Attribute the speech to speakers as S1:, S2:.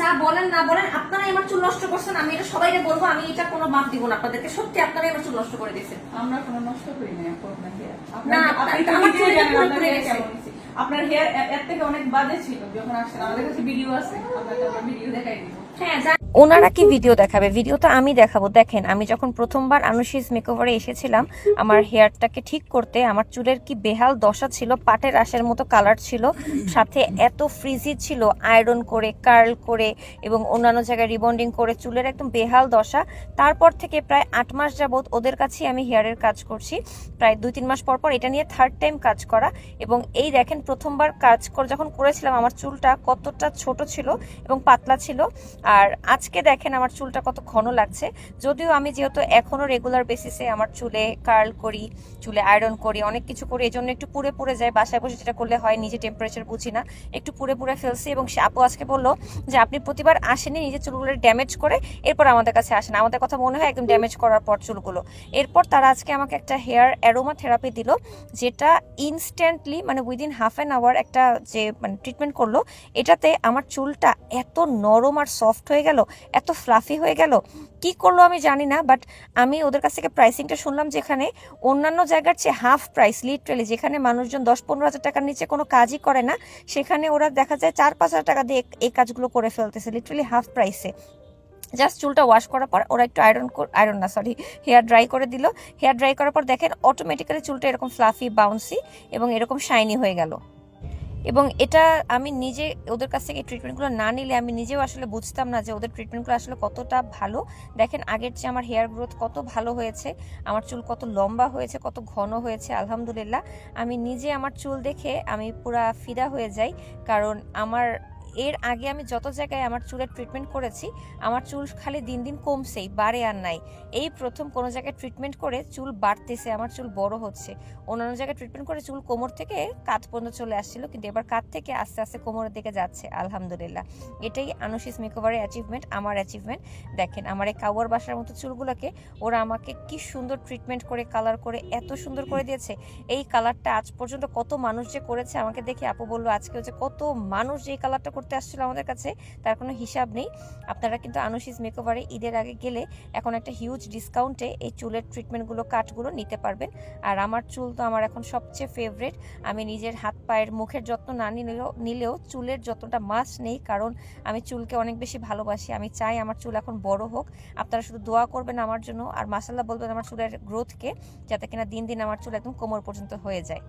S1: যা বলেন না বলেন আপনারাই আমার চুল নষ্ট করছেন আমি এটা সবাইকে বলব আমি এটা কোনো মাপ দিব না আপনাদেরকে। সত্যি আপনারাই আমার চুল নষ্ট করে দিয়েছেন।
S2: আমরা কোনো নষ্ট করি না আপনাকে আপনার
S1: না,
S2: আপনার- আপনি
S1: আমার
S2: আপনার
S1: গেছে।
S2: আপনার হেয়ার এর থেকে অনেক বাজে ছিল যখন আসছেন আমাদের কাছে ভিডিও আছে আপনাকে আমরা ভিডিও দেখাই দিব।
S1: হ্যাঁ
S3: ওনারা কি ভিডিও দেখাবে? ভিডিও তো আমি দেখাবো। দেখেন, আমি যখন প্রথমবার আনুশিস মেকওভারে এসেছিলাম, আমার হেয়ারটাকে ঠিক করতে আমার চুলের কি বেহাল দশা ছিল, পাটের আশের মতো কালার ছিল, সাথে এত ফ্রিজি ছিল আয়রন করে কার্ল করে এবং অন্যান্য জায়গায় রিবন্ডিং করে চুলের একদম বেহাল দশা। তারপর থেকে প্রায় আট মাস যাবত ওদের কাছেই আমি হেয়ারের কাজ করছি। প্রায় দুই তিন মাস পর পর এটা নিয়ে থার্ড টাইম কাজ করা এবং এই দেখেন, প্রথমবার কাজ যখন করেছিলাম, আমার চুলটা কতটা ছোট ছিল এবং পাতলা ছিল। আর আজকে দেখেন আমার চুলটা কত ঘন লাগছে। যদিও আমি যেহেতু এখনও রেগুলার বেসিসে আমার চুলে কার্ল করি, চুলে আয়রন করি, অনেক কিছু করি এই জন্য একটু পুড়ে পুড়ে যায়, বাসায় বসে যেটা করলে হয় নিজে টেম্পারেচার বুঝি না, একটু পুড়ে পুড়ে ফেলছি এবং সে আপু আজকে বলল যে আপনি প্রতিবার আসেনি নিজের চুলগুলো ড্যামেজ করে এরপর আমাদের কাছে আসেন। আমাদের কথা মনে হয় একদম ড্যামেজ করার পর চুলগুলো। এরপর তারা আজকে আমাকে একটা হেয়ার অ্যারোমা থেরাপি দিল, যেটা ইনস্ট্যান্টলি মানে উইদিন হাফ অ্যান আওয়ার একটা যে মানে ট্রিটমেন্ট করল, এটাতে আমার চুলটা এত নরম আর সফট হয়ে গেল এত ফ্লাফি হয়ে গেল। কি করল আমি জানি না বাট আমি ওদের কাছ থেকে প্রাইসিংটা শুনলাম যেখানে অন্যান্য জায়গার চেয়ে হাফ প্রাইস লিটারালি যেখানে মানুষজন দশ পনেরো হাজার টাকার নিচে কোনো কাজই করে না, সেখানে ওরা দেখা যায় চার পাঁচ হাজার টাকা দিয়ে এই কাজগুলো করে ফেলতেছে লিটারালি হাফ প্রাইসে জাস্ট চুলটা ওয়াশ করার পর ওরা একটু আয়রন আয়রন না সরি হেয়ার ড্রাই করে দিল। হেয়ার ড্রাই করার পর দেখেন অটোমেটিক্যালি চুলটা এরকম ফ্লাফি বাউন্সি এবং এরকম শাইনি হয়ে গেল। এবং এটা আমি নিজে ওদের কাছ থেকে ট্রিটমেন্টগুলো না নিলে আমি নিজেও আসলে বুঝতাম না যে ওদের ট্রিটমেন্টগুলো আসলে কতটা ভালো। দেখেন আগের চেয়ে আমার হেয়ার গ্রোথ কত ভালো হয়েছে, আমার চুল কত লম্বা হয়েছে, কত ঘন হয়েছে, আলহামদুলিল্লাহ। আমি নিজে আমার চুল দেখে আমি পুরা ফিদা হয়ে যাই, কারণ আমার এর আগে আমি যত জায়গায় আমার চুলের ট্রিটমেন্ট করেছি, আমার চুল খালি দিন দিন কমছেই, বাড়ে আর নাই। এই প্রথম কোনো জায়গায় ট্রিটমেন্ট করে চুল বাড়তেছে, আমার চুল বড় হচ্ছে। অন্যান্য জায়গায় ট্রিটমেন্ট করে চুল কোমর থেকে কাঁধ পর্যন্ত চলে আসছিল, কিন্তু এবার কাঁধ থেকে আস্তে আস্তে কোমরের দিকে যাচ্ছে, আলহামদুলিল্লাহ। এটাই আনুশিস মেকওভারের অ্যাচিভমেন্ট আমার অ্যাচিভমেন্ট দেখেন, আমার এই কাউয়ার বাসার মতো চুলগুলোকে ওরা আমাকে কি সুন্দর ট্রিটমেন্ট করে কালার করে, এত সুন্দর করে দিয়েছে। এই কালারটা আজ পর্যন্ত কত মানুষ যে করেছে, আমাকে দেখে আপু বলল আজকে হচ্ছে কত মানুষ যে এই কালারটা করতে আসছিল আমাদের কাছে, তার কোনো হিসাব নেই। আপনারা কিন্তু আনুশিস মেকওভারে ঈদের আগে গেলে এখন একটা হিউজ ডিসকাউন্টে এই চুলের ট্রিটমেন্টগুলো কাটগুলো নিতে পারবেন। আর আমার চুল তো আমার এখন সবচেয়ে ফেভারেট আমি নিজের হাত পায়ের মুখের যত্ন না নিলেও নিলেও চুলের যত্নটা মাস নেই, কারণ আমি চুলকে অনেক বেশি ভালোবাসি। আমি চাই আমার চুল এখন বড় হোক। আপনারা শুধু দোয়া করবেন আমার জন্য, আর মাসাল্লাহ বলবেন আমার চুলের গ্রোথকে যাতে কিনা দিন দিন আমার চুল একদম কোমর পর্যন্ত হয়ে যায়।